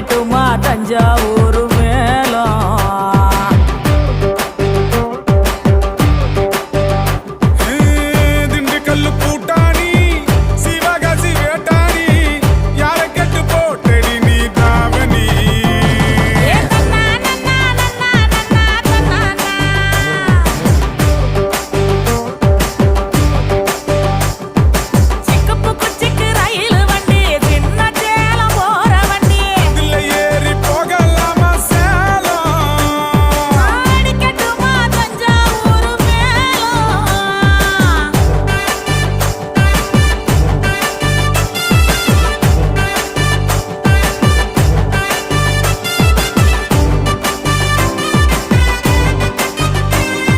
market மாட்டஞ்சாவூர்